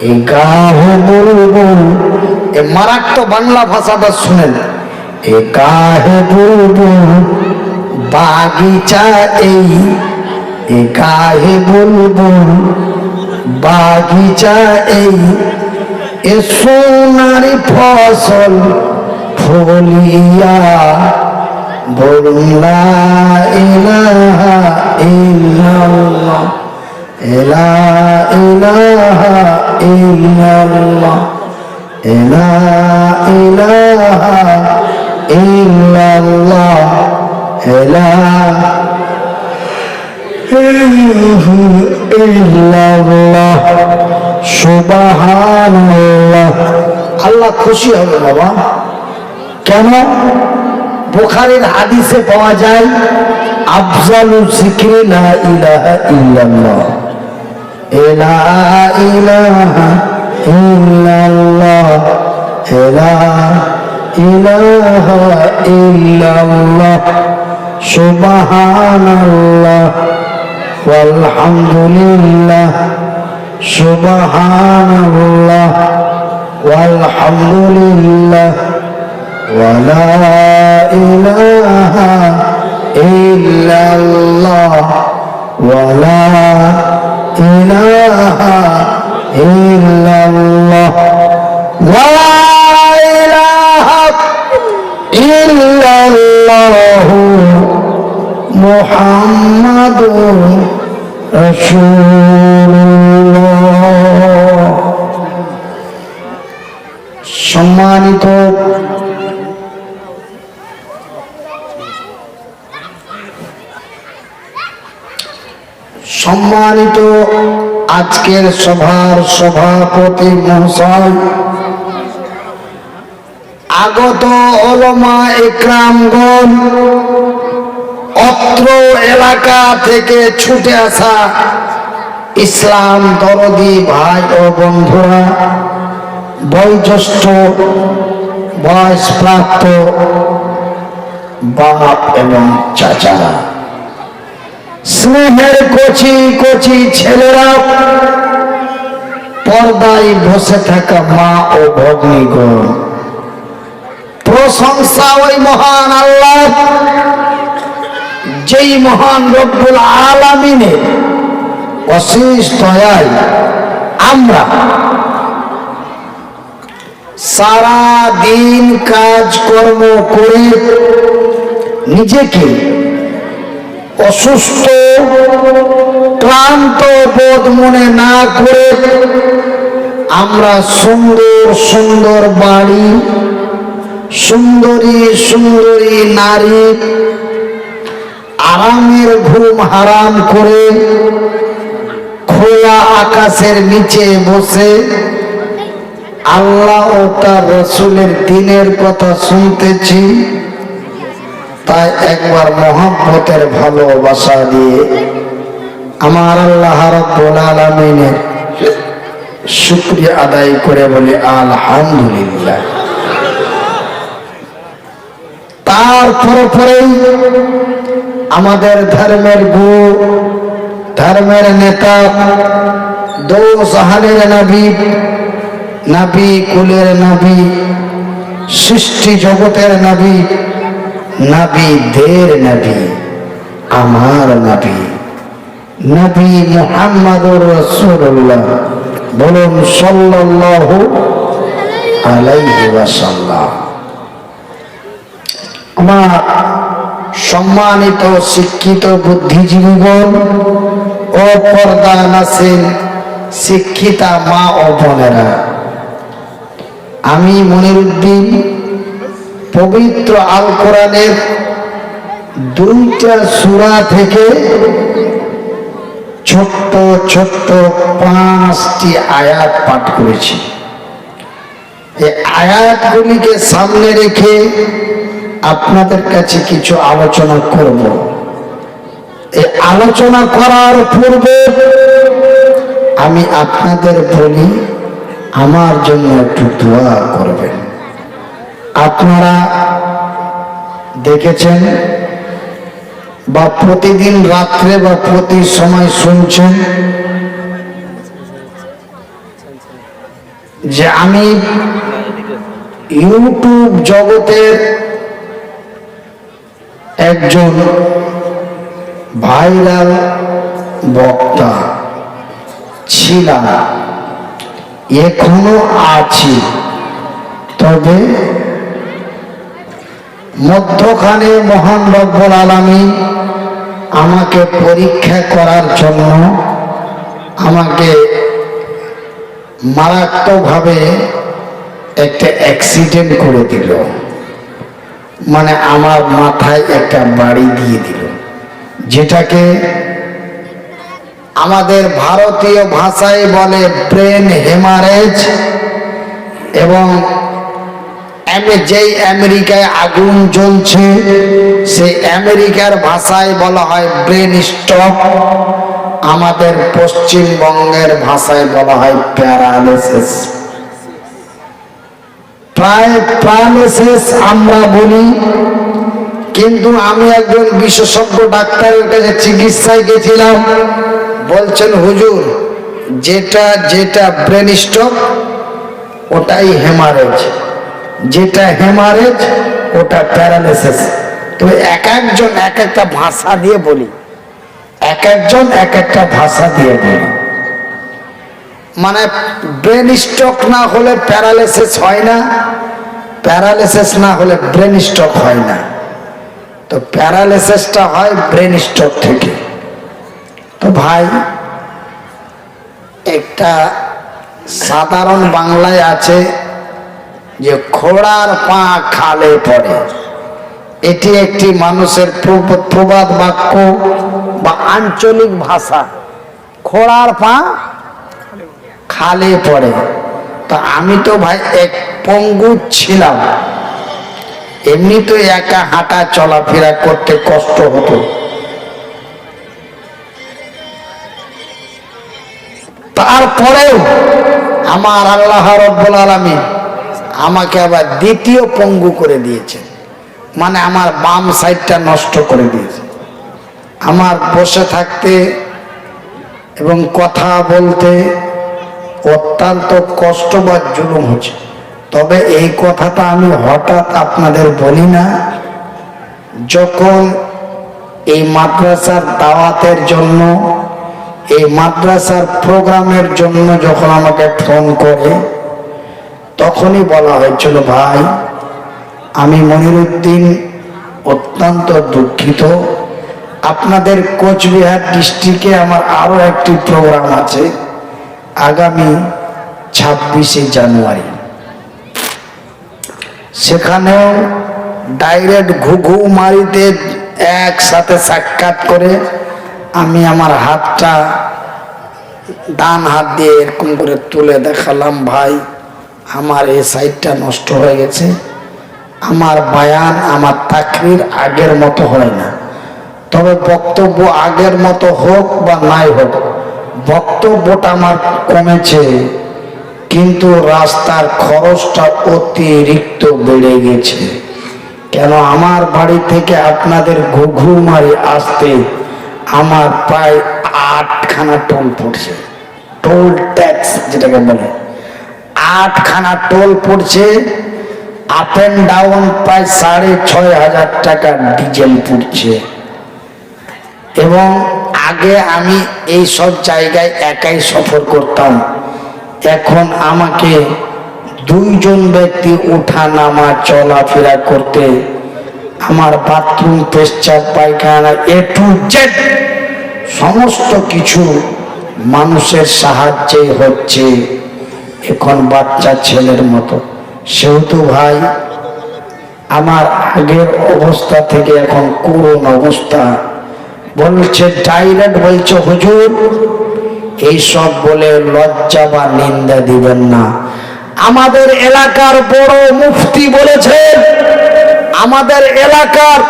এ গাহে বুলবুল এ বাংলা শুনেন। এ বাগিচা এই, এ গাহে বাগিচা এই, এ সোনারি ফসল ফলিয়া বলুন লা ইলাহা ইল্লাল্লাহ আল্লাহ খুশি হবে বাবা। কেন? বুখারীর হাদিসে পাওয়া যায় আফজালু লা ইলাহা ইল্লাল্লাহ। لا إله إلا الله لا إله إلا الله سبحان الله والحمد لله سبحان الله والحمد لله ولا إله إلا الله ولا إله إلا الله لا إله إلا الله محمد رسول الله সম্মানিত সম্মানিত আজকের সভার সভাপতি মহাশয়, আগত অলমা একরামগণ, অত্র এলাকা থেকে ছুটে আসা ইসলাম দরদি ভাই ও বন্ধুরা, বয়োজ্যেষ্ঠ, বয়সপ্রাপ্ত বাপ এবং চাচারা। স্নেহের কচি কচি ছেলেরা পর্দায় বসে থাকা মা ও ভগ্নীগণ প্রশংসা ওই মহান আল্লাহ, যেই মহান রব্বুল আলামিনের অশেষ দয়ায় আমরা সারা দিন কাজকর্ম করে নিজেকে অসুস্থ, ক্লান্ত বোধ মনে না করে আমরা সুন্দর সুন্দর বাড়ি, সুন্দরী সুন্দরী নারী, আরামের ঘুম হারাম করে খোলা আকাশের নিচে বসে আল্লাহ ও তার রসুলের দিনের কথা শুনতেছি। তাই একবার মহাব্বতের ভালোবাসা দিয়ে আমার আল্লাহ রব্বুল আলামিনের আদায় করে বলে, আলহামদুলিল্লাহ। তারপরে পরেই আমাদের ধর্মের গুরু ধর্মের নেতা দো জাহানের নবী নবী কুলের নবী, সৃষ্টি জগতের নবী নবী দের নবী, আমার নবী। নবী মুহাম্মদুর রাসূলুল্লাহ, বলুন সাল্লাল্লাহু আলাইহি ওয়াসাল্লাম। আমার সম্মানিত, শিক্ষিত বুদ্ধিজীবীগণ ও পর্দা নাসিন শিক্ষিতা মা ও বোনেরা, আমি মনিরুদ্দিন পবিত্র আল কোরআনের দুইটা সূরা থেকে ছোট্ট ছোট্ট পাঁচটি আয়াত পাঠ করেছি। এই আয়াতগুলিকে সামনে রেখে আপনাদের কাছে কিছু আলোচনা করব। এই আলোচনা করার পূর্বে আমি আপনাদের বলি, আমার জন্য একটু দোয়া করবেন। আপনারা দেখেছেন বা প্রতিদিন রাত্রে বা প্রতি সময় শুনছেন যে আমি ইউটিউব জগতের একজন ভাইরাল বক্তা ছিলাম, এখনও আছি। তবে মধ্যখানে মহান রব্বুল আলমী আমাকে পরীক্ষা করার জন্য আমাকে মারাত্মকভাবে একটা অ্যাক্সিডেন্ট করে দিল। মানে আমার মাথায় একটা বাড়ি দিয়ে দিল। যেটাকে আমাদের ভারতীয় ভাষায় বলে ব্রেন হেমারেজ এবং যেই আমেরিকায় আগুন জ্বলছে। সেই আমেরিকার ভাষায় বলা হয় ব্রেন স্টক। আমাদের পশ্চিমবঙ্গের ভাষায় বলা হয় প্রায় আমরা বলি। কিন্তু আমি একজন বিশেষজ্ঞ ডাক্তারের কাছে চিকিৎসায় গেছিলাম। বলছেন, হুজুর, যেটা যেটা ব্রেন স্ট্রোক ওটাই হেমারেজ। যেটা হেমারেজ, ওটা প্যারালিসিস তো এক একজন এক একটা ভাষা দিয়ে বলি। এক একজন এক একটা ভাষা দিয়ে বলি। মানে ব্রেন স্ট্রোক না হলে প্যারালিসিস হয় না প্যারালিসিস না হলে ব্রেন স্ট্রোক হয় না। তো প্যারালিসিসটা হয় ব্রেন স্ট্রোক থেকে। তো ভাই, একটা সাধারণ বাংলায় আছে যে খোড়ার পা খালে পড়ে। এটি একটি মানুষের প্রবাদ বাক্য বা আঞ্চলিক ভাষা। খোড়ার পা খালে পড়ে। তা আমি তো ভাই এক পঙ্গু ছিলাম। এমনি তো একা হাঁটা চলাফেরা করতে কষ্ট হতো। তারপরেও আমার আল্লাহ রব্বুল আলমী আমাকে আবার দ্বিতীয় পঙ্গু করে দিয়েছে। মানে আমার বাম সাইডটা নষ্ট করে দিয়েছে। আমার বসে থাকতে এবং কথা বলতে অত্যন্ত কষ্ট বা জুলুম হচ্ছে। তবে এই কথাটা আমি হঠাৎ আপনাদের বলি না, যখন এই মাদ্রাসার দাওয়াতের জন্য, এই মাদ্রাসার প্রোগ্রামের জন্য যখন আমাকে ফোন করে তখনই বলা হয়েছিল, ভাই, আমি মনিরুদ্দিন অত্যন্ত দুঃখিত। আপনাদের কোচবিহার ডিস্ট্রিক্টে আমার আরও একটি প্রোগ্রাম আছে আগামী ছাব্বিশে জানুয়ারি। সেখানেও ডাইরেক্ট ঘুঘু মারিতে একসাথে সাক্ষাৎ করে আমি আমার হাতটা ডান হাত দিয়ে এরকম করে তুলে দেখালাম, ভাই আমার এই সাইডটা নষ্ট হয়ে গেছে। আমার বায়ান, আমার তাকরির আগের মতো হয় না। তবে বক্তব্য আগের মতো হোক বা নাই হোক, বক্তব্যটা আমার কমেছে, কিন্তু রাস্তার খরচটা অতিরিক্ত বেড়ে গেছে। কেন আমার বাড়ি থেকে আপনাদের ঘুঘুমারি আসতে আমার প্রায় আটখানা টোল পড়ছে। টোল ট্যাক্স যেটাকে বলে। আটখানা টোল পড়ছে। আপ অ্যান্ড ডাউন প্রায় সাড়ে ছয় হাজার টাকা ডিজেল পড়ছে। এবং আগে আমি এই সব জায়গায় একাই সফর করতাম। এখন আমাকে দুইজন ব্যক্তি ওঠা নামা চলাফেরা করতে, আমার বাথরুম পেশচাপ পায়খানা এ টু জেড সমস্ত কিছু মানুষের সাহায্যে হচ্ছে। এখন বাচ্চা ছেলের মতো। সেহেতু ভাই, আমার আগের অবস্থা থেকে এখন করুণ অবস্থা। বলছে, ডাইরেক্ট বলছে, হুজুর এইসব বলে লজ্জা বা নিন্দা দিবেন না। আমাদের এলাকার বড় মুফতি বলেছেন আমাদের এলাকার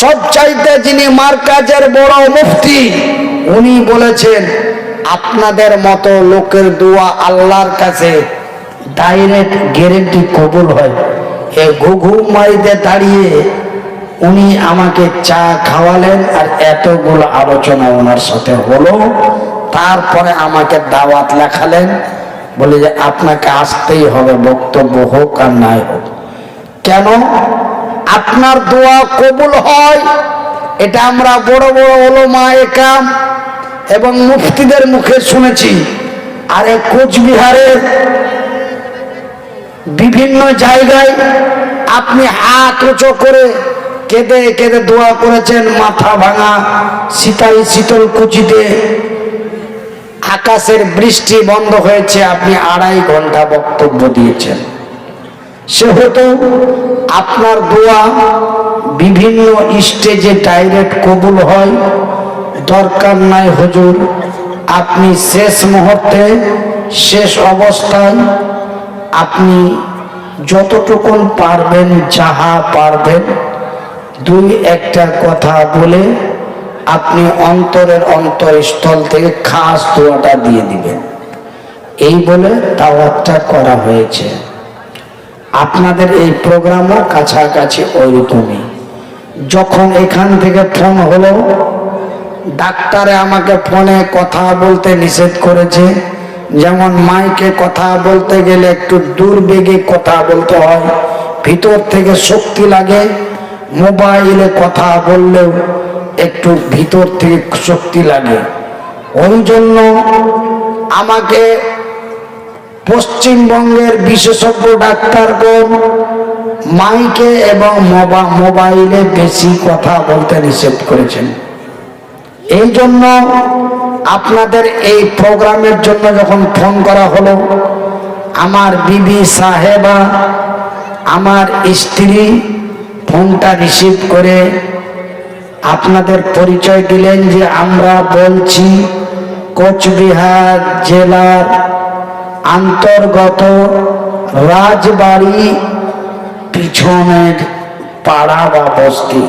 সবচাইতে যিনি মার্কাজের বড় মুফতি, উনি বলেছেন আপনাদের মতো লোকের দোয়া আল্লাহর কাছে ডাইরেক্ট গ্যারেন্টি কবুল হয়। এ ঘুঘু মারিতে দাঁড়িয়ে উনি আমাকে চা খাওয়ালেন আর এতগুলো আলোচনা ওনার সাথে হলো। তারপরে আমাকে দাওয়াত লেখালেন, বলে যে আপনাকে আসতেই হবে, বক্তব্য হোক আর নাই হোক। কেন? আপনার দোয়া কবুল হয়, এটা আমরা বড় বড় ওলমা একাম এবং মুফতিদের মুখে শুনেছি, আরে কোচবিহারের বিভিন্ন জায়গায় আপনি হাত উঁচু করে কেঁদে কেঁদে দোয়া করেছেন, মাথা ভাঙা শীতাই শীতল কুচিতে। আকাশের বৃষ্টি বন্ধ হয়েছে, আপনি আড়াই ঘণ্টা বক্তব্য দিয়েছেন। সেহেতু আপনার দোয়া বিভিন্ন স্টেজে ডাইরেক্ট কবুল হয়। দরকার নাই হুজুর। আপনি শেষ মুহূর্তে, শেষ অবস্থায় আপনি যতটুকুন পারবেন, যাহা পারবেন, দুই একটা কথা বলে আপনি অন্তরের অন্তরস্থল থেকে খাস দোয়াটা দিয়ে দিবেন। এই বলে দাওয়াতটা করা হয়েছে। আপনাদের এই প্রোগ্রামও কাছাকাছি ওইরকমই। যখন এখান থেকে ফোন হলো ডাক্তারে আমাকে ফোনে কথা বলতে নিষেধ করেছে। যেমন মাইকে কথা বলতে গেলে একটু দূর বেগে কথা বলতে হয়, ভিতর থেকে শক্তি লাগে। মোবাইলে কথা বললেও একটু ভিতর থেকে শক্তি লাগে। ওই জন্য আমাকে পশ্চিমবঙ্গের বিশেষজ্ঞ ডাক্তারগণ মাইকে এবং মোবা- মোবাইলে বেশি কথা বলতে নিষেধ করেছেন। এই জন্য আপনাদের এই প্রোগ্রামের জন্য যখন ফোন করা হলো, আমার বিবি সাহেবা, আমার স্ত্রী ফোনটা রিসিভ করে আপনাদের পরিচয় দিলেন যে আমরা বলছি কোচবিহার জেলার অন্তর্গত রাজবাড়ি পিছনের পাড়া বা বস্তি।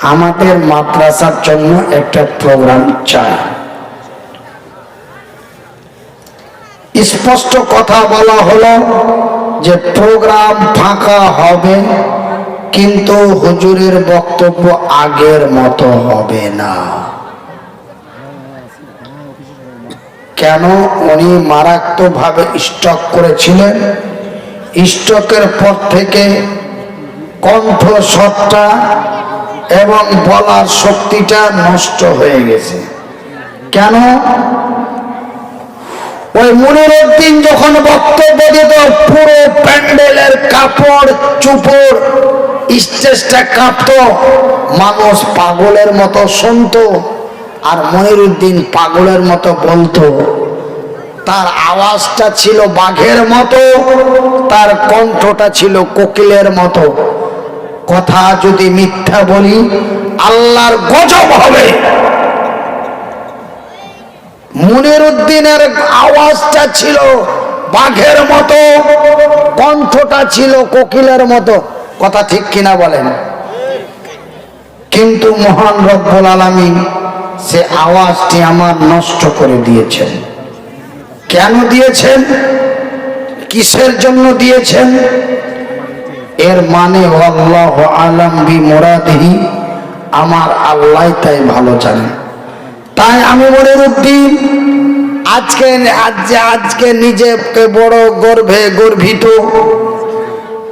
আমাদের মাদ্রাসার জন্য একটা প্রোগ্রাম চাই। স্পষ্ট কথা বলা হলো যে প্রোগ্রাম ফাঁকা হবে, কিন্তু হুজুরের বক্তব্য আগের মতো হবে না। কেন? উনি মারাত্মকভাবে স্টক করেছিলেন। স্টকের পর থেকে কণ্ঠ স্বরটা এবং বলার শক্তিটা নষ্ট হয়ে গেছে। কেন? ওই মনির উদ্দিন যখন বক্তব্য দিত, পুরো প্যান্ডেলের কাপড়, চুপড়, স্টেজটা কাঁপত, মানুষ পাগলের মতো শুনতো আর মনির উদ্দিন পাগলের মতো বলতো। তার আওয়াজটা ছিল বাঘের মতো, তার কণ্ঠটা ছিল কোকিলের মতো। কথা যদি মিথ্যা বলি, আল্লাহর গজব হবে। মুনির উদ্দিনের আওয়াজটা ছিল বাঘের মতো, কণ্ঠটা ছিল কোকিলের মতো। কথা ঠিক কিনা বলেন? কিন্তু মহান রব্বুল আলামিন সে আওয়াজটি আমার নষ্ট করে দিয়েছেন। কেন দিয়েছেন? কিসের জন্য দিয়েছেন? এর মানে আমার আল্লাহ তাই ভালো জানেন তাই আমি মনে উদ্দিন আজকে আজ আজকে নিজেকে বড় গর্ভে গর্বিত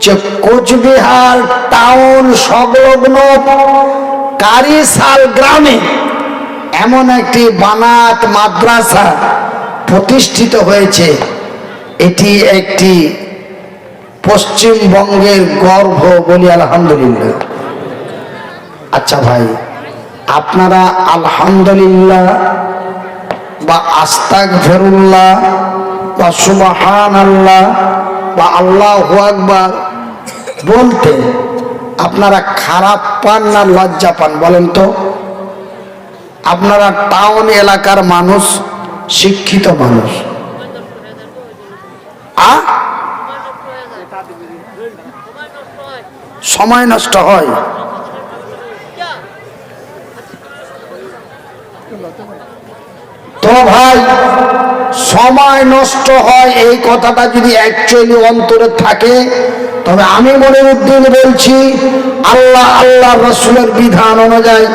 যে কোচবিহার টাউন সংলগ্ন কারিশাল গ্রামে এমন একটি বানাত মাদ্রাসা প্রতিষ্ঠিত হয়েছে। এটি একটি পশ্চিমবঙ্গের গর্ব বলি আলহামদুলিল্লাহ। আচ্ছা ভাই, আপনারা আলহামদুলিল্লাহ বা আস্তাক ফেরুল্লাহ বা সুবাহান আল্লাহ বা আল্লাহ আকবার বলতে আপনারা খারাপ পান না লজ্জা পান বলেন তো? আপনারা টাউন এলাকার মানুষ, শিক্ষিত মানুষ। সময় নষ্ট হয়। তো ভাই, সময় নষ্ট হয় এই কথাটা যদি অ্যাকচুয়ালি অন্তরে থাকে, তবে আমি মনে উদ্দিন বলছি, আল্লাহ আল্লাহ রসুলের বিধান অনুযায়ী,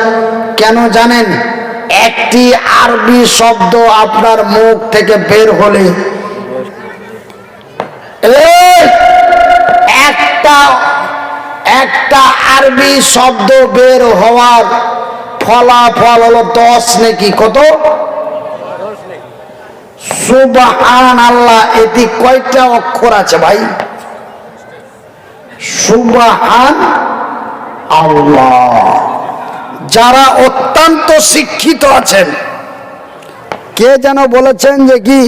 কেন জানেন? একটি আরবি শব্দ আপনার মুখ থেকে বের হলে একটা একটা আরবি শব্দ বের হওয়ার ফলাফল হলো দশ নাকি কত? সুবহান আল্লাহ এতে কয়টা অক্ষর আছে ভাই? সুবহান আল্লাহ যারা অত্যন্ত শিক্ষিত আছেন, কে যেন বলেছেন যে কি,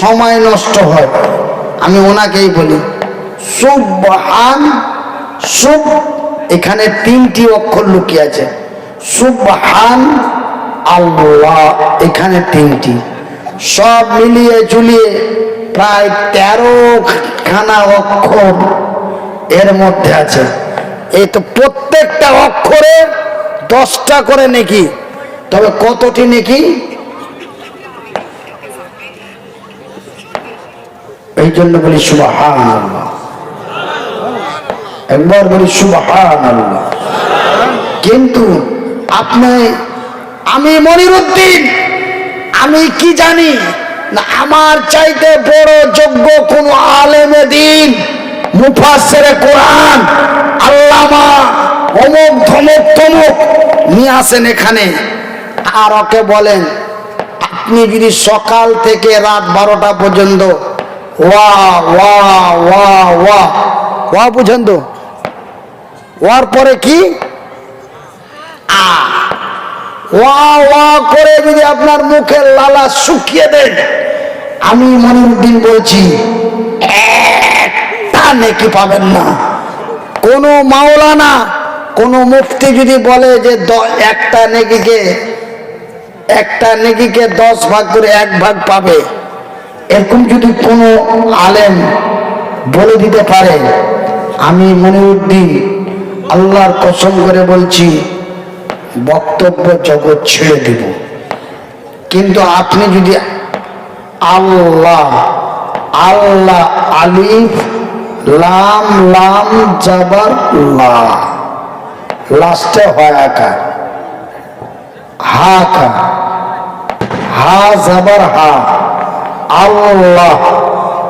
সময় নষ্ট হয়। আমি ওনাকেই বলি, সুবহান সুব, এখানে তিনটি অক্ষর লুকিয়ে আছে। সুবহান আল্লাহ, এখানে তিনটি। সব মিলিয়ে ঝুলিয়ে প্রায় তেরো খানা অক্ষর এর মধ্যে আছে। এই তো প্রত্যেকটা অক্ষরে দশটা করে নাকি। তবে কতটি নাকি? এই জন্য বলি আল্লাহ। একবার বলি সুবাহান আল্লাহ কিন্তু আপনি আমি মনিরুদ্দিন, আমি কি জানি না, আমার চাইতে বড় যোগ্য কোন আলেমে দিন মুফাসের কোরআন, আল্লামা অমুক ধমক তমুক নিয়ে আসেন এখানে। আর ওকে বলেন, আপনি যদি সকাল থেকে রাত বারোটা পর্যন্ত, ওয়া ওয়া ওয়া ওয়া ওয়া বুঝেন ওয়ার পরে কি? ওয়া করে যদি আপনার মুখের লালা শুকিয়ে দেন, আমি মনিরুদ্দিন বলছি, একটা নেকি পাবেন না। কোন মাওলানা, কোন মুফতি যদি বলে যে একটা নেকিকে একটা নেকিকে দশ ভাগ করে এক ভাগ পাবে, এরকম যদি কোনো আলেম বলে দিতে পারে, আমি মনিরুদ্দিন আল্লাহর কসম করে বলছি, বক্তব্য জগৎ ছেড়ে দিব। কিন্তু আপনি যদি আল্লাহ আল্লাহ আলিফ, লাম লাম, জাবার, লা, লাস্টে হয় আকার। হা কা হা, জাবার, হা। আল্লাহ,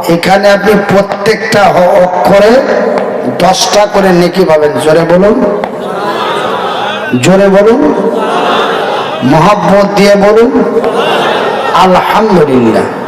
এখানে আপনি প্রত্যেকটা অক্ষরে দশটা করে নেকি পাবেন জোরে বলুন। জোরে বলুন। মহাব্বত দিয়ে বলুন। আলহামদুলিল্লাহ।